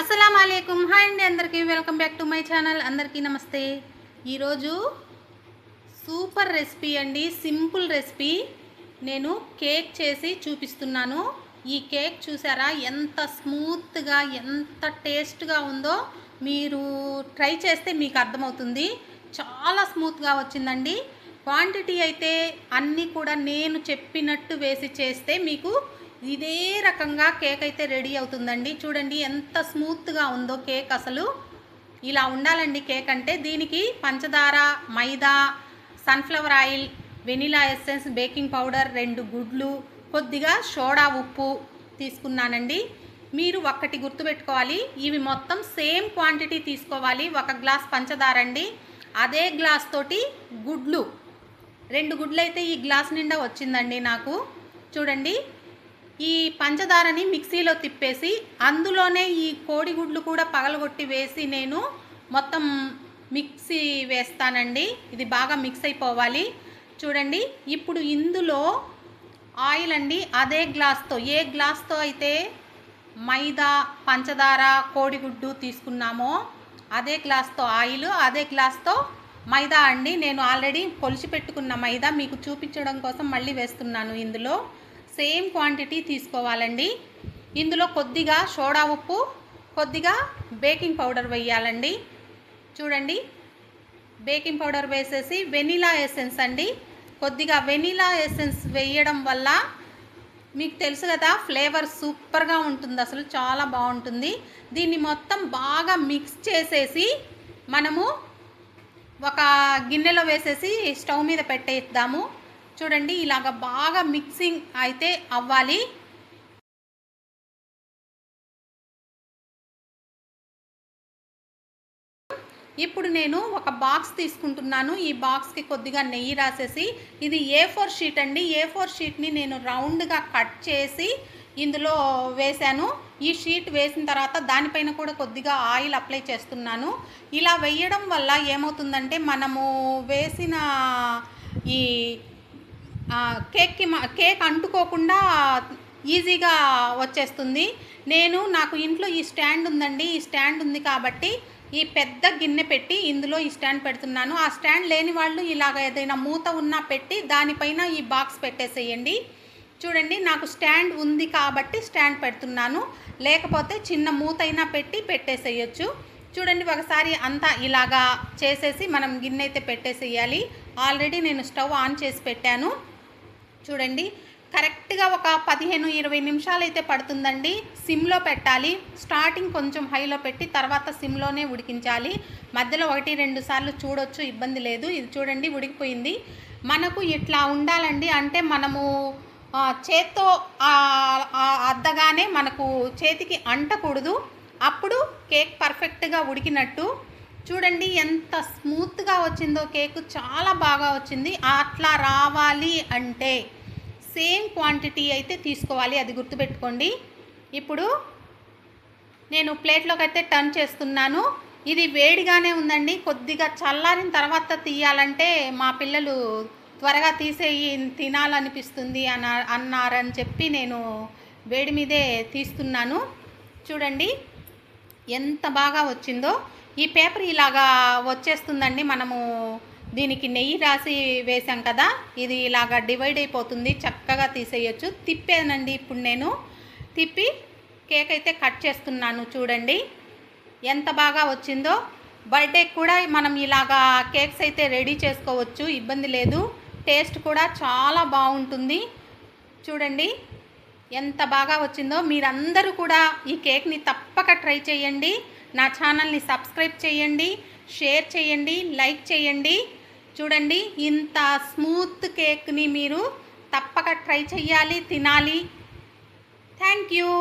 అస్సలం అయికం హాయ్ అండి అందరికీ. Welcome back to my channel. అందరికీ నమస్తే. ఈరోజు సూపర్ రెసిపీ అండి. Simple recipe. నేను కేక్ చేసి చూపిస్తున్నాను. ఈ కేక్ చూసారా? ఎంత స్మూత్గా ఎంత టేస్ట్గా ఉందో మీరు ట్రై చేస్తే మీకు అర్థమవుతుంది. చాలా స్మూత్గా వచ్చిందండి. క్వాంటిటీ అయితే అన్నీ కూడా నేను చెప్పినట్టు వేసి చేస్తే మీకు ఇదే రకంగా కేక్ అయితే రెడీ అవుతుందండి. చూడండి ఎంత స్మూత్గా ఉందో కేక్ అసలు. ఇలా ఉండాలండి కేక్ అంటే దీనికి పంచదార maida sunflower oil vanilla essence baking powder రెండు గుడ్లు కొద్దిగా సోడా ఉప్పు తీసుకున్నానండి. మీరు ఒక్కటి గుర్తుపెట్టుకోవాలి ఇవి మొత్తం సేమ్ క్వాంటిటీ తీసుకోవాలి. ఒక గ్లాస్ పంచదార అండి. అదే గ్లాస్ తోటి గుడ్లు. రెండు గుడ్లు అయితే ఈ గ్లాస్ నిండా వచ్చిందండి నాకు. చూడండి ఈ పంచదారని మిక్సీలో తిప్పేసి అందులోనే ఈ కోడిగుడ్లు కూడా పగలగొట్టి వేసి నేను మొత్తం మిక్సీ వేస్తానండి. ఇది బాగా మిక్స్ అయిపోవాలి. చూడండి ఇప్పుడు ఇందులో ఆయిల్ అండి అదే గ్లాస్తో ఏ గ్లాస్తో అయితే మైదా పంచదార కోడిగుడ్డు తీసుకున్నామో అదే గ్లాస్తో ఆయిల్ అదే గ్లాస్తో మైదా అండి. నేను ఆల్రెడీ కొలిచి పెట్టుకున్న మైదా మీకు చూపించడం కోసం మళ్ళీ వేస్తున్నాను ఇందులో. సేమ్ క్వాంటిటీ తీసుకోవాలండి. ఇందులో కొద్దిగా సోడా ఉప్పు కొద్దిగా బేకింగ్ పౌడర్ వేయాలండి. చూడండి. బేకింగ్ పౌడర్ వేసేసి వెనిలా ఎసెన్స్ అండి. కొద్దిగా వెనిలా ఎసెన్స్ వేయడం వల్ల మీకు తెలుసు కదా ఫ్లేవర్ సూపర్గా ఉంటుంది. అసలు చాలా బాగుంటుంది. దీన్ని మొత్తం బాగా మిక్స్ చేసేసి మనము ఒక గిన్నెలో వేసేసి స్టవ్ మీద పెట్టేద్దాము. చూడండి ఇలాగ బాగా మిక్సింగ్ అయితే అవ్వాలి. ఇప్పుడు నేను ఒక బాక్స్ తీసుకుంటున్నాను. ఈ బాక్స్కి కొద్దిగా నెయ్యి రాసేసి ఇది ఏ ఫోర్ షీట్ అండి. ఏ ఫోర్ షీట్ని నేను రౌండ్గా కట్ చేసి ఇందులో వేశాను. ఈ షీట్ వేసిన తర్వాత దానిపైన కూడా కొద్దిగా ఆయిల్ అప్లై చేస్తున్నాను. ఇలా వేయడం వల్ల ఏమవుతుందంటే మనము వేసిన ఈ కేక్కి కేక్ అంటుకోకుండా ఈజీగా వచ్చేస్తుంది. నేను నాకు ఇంట్లో ఈ స్టాండ్ ఉందండి. ఈ స్టాండ్ ఉంది కాబట్టి ఈ పెద్ద గిన్నె పెట్టి ఇందులో ఈ స్టాండ్ పెడుతున్నాను. ఆ స్టాండ్ లేని వాళ్ళు ఇలాగ ఏదైనా మూత ఉన్నా పెట్టి దానిపైన ఈ బాక్స్ పెట్టేసేయండి. చూడండి నాకు స్టాండ్ ఉంది కాబట్టి స్టాండ్ పెడుతున్నాను. లేకపోతే చిన్న మూతైనా పెట్టి పెట్టేసేయచ్చు. చూడండి ఒకసారి అంతా ఇలాగా చేసేసి మనం గిన్నె అయితే పెట్టేసేయాలి. ఆల్రెడీ నేను స్టవ్ ఆన్ చేసి పెట్టాను. చూడండి. కరెక్ట్గా ఒక పదిహేను ఇరవై నిమిషాలు అయితే పడుతుందండి. సిమ్లో పెట్టాలి. స్టార్టింగ్ కొంచెం హైలో పెట్టి తర్వాత సిమ్లోనే ఉడికించాలి. మధ్యలో ఒకటి రెండు సార్లు చూడొచ్చు ఇబ్బంది లేదు. ఇది చూడండి ఉడికిపోయింది. మనకు ఇట్లా ఉండాలండి అంటే మనము చేత్తో అద్దగానే మనకు చేతికి అంటకూడదు. అప్పుడు కేక్ పర్ఫెక్ట్గా ఉడికినట్టు చూడండి ఎంత స్మూత్గా వచ్చిందో కేక్ చాలా బాగా వచ్చింది. అట్లా రావాలి అంటే సేమ్ క్వాంటిటీ అయితే తీసుకోవాలి అది గుర్తుపెట్టుకోండి. ఇప్పుడు నేను ప్లేట్లోకి అయితే టర్న్ చేస్తున్నాను. ఇది వేడిగానే ఉందండి. కొద్దిగా చల్లారిన తర్వాత తీయాలంటే మా పిల్లలు త్వరగా తీసేయి తినాలనిపిస్తుంది అన్న అన్నారని చెప్పి నేను వేడి మీదే తీస్తున్నాను. చూడండి ఎంత బాగా వచ్చిందో. ఈ పేపర్ ఇలాగా వచ్చేస్తుందండి. మనము దీనికి నెయ్యి రాసి వేసాం కదా. ఇది ఇలాగా డివైడ్ అయిపోతుంది. చక్కగా తీసేయచ్చు. తిప్పానండి ఇప్పుడు నేను. తిప్పి కేక్ అయితే కట్ చేస్తున్నాను చూడండి. ఎంత బాగా వచ్చిందో. బర్త్డే కూడా మనం ఇలాగా కేక్స్ అయితే రెడీ చేసుకోవచ్చు. ఇబ్బంది లేదు. టేస్ట్ కూడా చాలా బాగుంటుంది. చూడండి. ఎంత బాగా వచ్చిందో. మీరందరూ కూడా ఈ కేక్ని తప్పక ట్రై చేయండి. నా ఛానల్ని సబ్స్క్రైబ్ చేయండి షేర్ చేయండి లైక్ చేయండి. చూడండి ఇంత స్మూత్ కేక్ని మీరు తప్పక ట్రై చేయాలి తినాలి. Thank you.